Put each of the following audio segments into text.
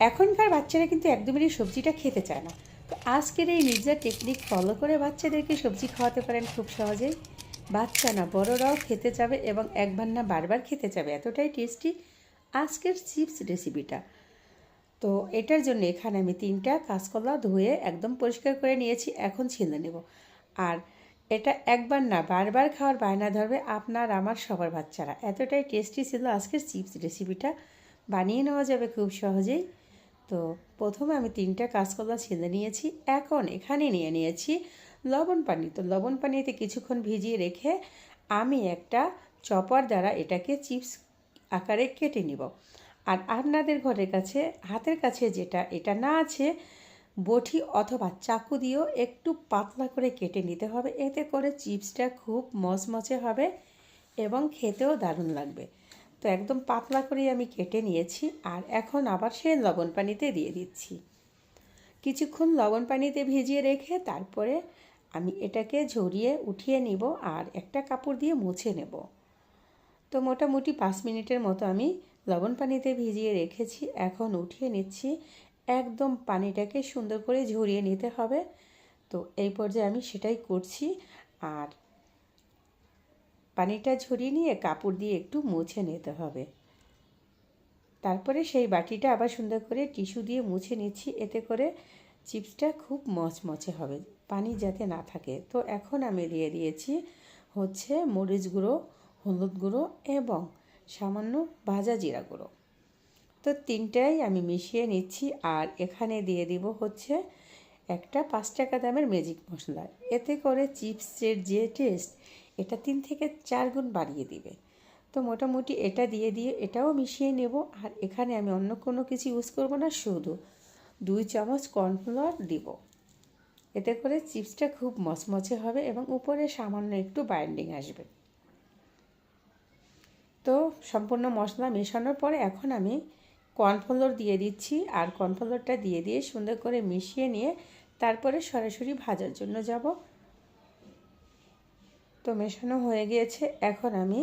এখনকার বাচ্চারা কিন্তু একদমই এই সবজিটা খেতে চায় না। তো আজকের এই নির্জা টেকনিক ফলো করে বাচ্চাদেরকে সবজি খাওয়াতে পারেন খুব সহজেই। বাচ্চা না, বড়রাও খেতে যাবে এবং একবার না বারবার খেতে যাবে এতটাই টেস্টি আজকের চিপস রেসিপিটা তো এটার জন্য এখানে আমি তিনটা কাঁচকলা ধুয়ে একদম পরিষ্কার করে নিয়েছি, এখন ছিলে নেব। আর এটা একবার না বারবার খাওয়ার বায়না ধরবে আপনার, আমার, সবার বাচ্চারা। এতটাই টেস্টি ছিল আজকের চিপস রেসিপিটা বানিয়ে নেওয়া যাবে খুব সহজেই। তো প্রথমে আমি তিনটা কাঁচকলা ছিলে নিয়েছি, এখন এখানে নিয়ে নিয়েছি লবণ পানি। তো লবণ পানিতে কিছুক্ষণ ভিজিয়ে রেখে আমি একটা চপার দ্বারা এটাকে চিপস আকারে কেটে নিব। আর আপনাদের ঘরের কাছে, হাতের কাছে যেটা, এটা না আছে, বটি অথবা চাকু দিয়েও একটু পাতলা করে কেটে নিতে হবে। এতে করে চিপসটা খুব মচমচে হবে এবং খেতেও দারুণ লাগবে। তো একদম পাতলা করেই আমি কেটে নিয়েছি আর এখন আবার সে লবণ পানিতে দিয়ে দিচ্ছি। কিছুক্ষণ লবণ পানিতে ভিজিয়ে রেখে তারপরে আমি এটাকে ঝরিয়ে উঠিয়ে নিব আর একটা কাপড় দিয়ে মুছে নেব। তো মোটামুটি পাঁচ মিনিটের মতো আমি লবণ পানিতে ভিজিয়ে রেখেছি। এখন উঠিয়ে নিচ্ছি। একদম পানিটাকে সুন্দর করে ঝরিয়ে নিতে হবে। তো এই পর্যায়ে আমি সেটাই করছি। আর পানিটা ঝরিয়ে নিয়ে কাপড় দিয়ে একটু মুছে নিতে হবে। তারপরে সেই বাটিটা আবার সুন্দর করে টিস্যু দিয়ে মুছে নিচ্ছি। এতে করে চিপসটা খুব মচমচে হবে, পানি যাতে না থাকে। তো এখন আমি দিয়ে দিয়েছি হচ্ছে মরিচ গুঁড়ো, হলুদ গুঁড়ো এবং সামান্য ভাজা জিরা গুঁড়ো। তো তিনটাই আমি মিশিয়ে নিচ্ছি আর এখানে দিয়ে দিব হচ্ছে একটা পাঁচ টাকা দামের ম্যাজিক মশলা। এতে করে চিপসের যে টেস্ট এটা তিন থেকে চার গুণ বাড়িয়ে দিবে। তো মোটামুটি এটা দিয়ে দিয়ে এটাও মিশিয়ে নেব। আর এখানে আমি অন্য কোনো কিছু ইউজ করব না, শুধু দুই চামচ কর্নফ্লাওয়ার দিব। এতে করে চিপসটা খুব মচমচে হবে এবং উপরে সামান্য একটু বাইন্ডিং আসবে। তো সম্পূর্ণ মশলা মেশানোর পরে এখন আমি কর্নফ্লোর দিয়ে দিচ্ছি। আর কর্নফ্লোরটা দিয়ে দিয়ে সুন্দর করে মিশিয়ে নিয়ে তারপরে সরাসরি ভাজার জন্য যাব। তো মেশানো হয়ে গিয়েছে। এখন আমি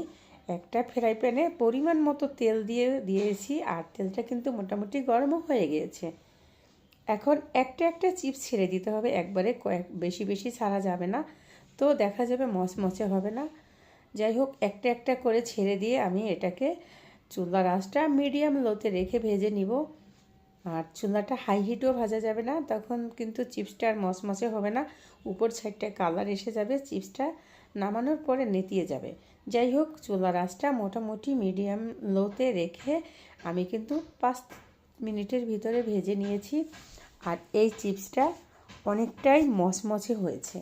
একটা ফ্রাই প্যানে পরিমাণ মতো তেল দিয়ে দিয়েছি আর তেলটা কিন্তু মোটামুটি গরমও হয়ে গিয়েছে। এখন একটা একটা চিপস ছেড়ে দিতে হবে, একবারে কয়েক বেশি বেশি ছাড়া যাবে না। তো দেখা যাবে মচমচে হবে না। যাই হোক, একটা একটা করে ছেড়ে দিয়ে আমি এটাকে চুলার আঁচটা মিডিয়াম লোতে রেখে ভেজে নিব। আর চুলাটা হাই হিটও ভাজা যাবে না, তখন কিন্তু চিপসটা আর মচমচে হবে না। উপর সাইডটা কালার এসে যাবে, চিপসটা নামানোর পরে নেতিয়ে যাবে। যাই হোক, চুলার আঁচটা মোটামুটি মিডিয়াম লোতে রেখে আমি কিন্তু পাঁচ মিনিটের ভিতরে ভেজে নিয়েছি। আর এই চিপসটা অনেকটাই মচমচে হয়েছে।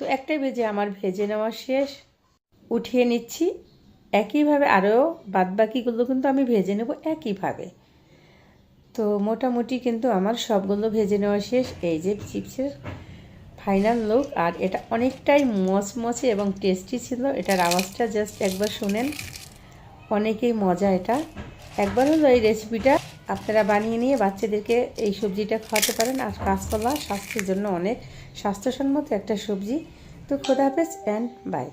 তো একটাই ভেজে আমার ভেজে নেওয়া শেষ। উঠিয়ে নিচ্ছি। একইভাবে আরও বাদবাকিগুলো কিন্তু আমি ভেজে নেব একইভাবে। তো মোটামুটি কিন্তু আমার সবগুলো ভেজে নেওয়া শেষ। এই যে চিপসের ফাইনাল লুক আর এটা অনেকটাই মচমচে এবং টেস্টি ছিল। এটার আওয়াজটা জাস্ট একবার শুনেন। অনেকেই মজা এটা। একবার হলো এই রেসিপিটা আপনারা বানিয়ে নিয়ে বাচ্চাদেরকে এই সবজিটা খাওয়াতে পারেন। আর কাঁচকলা স্বাস্থ্যের জন্য অনেক স্বাস্থ্যসম্মত একটা সবজি। তো খোদা হাফেজ অ্যান্ড বাই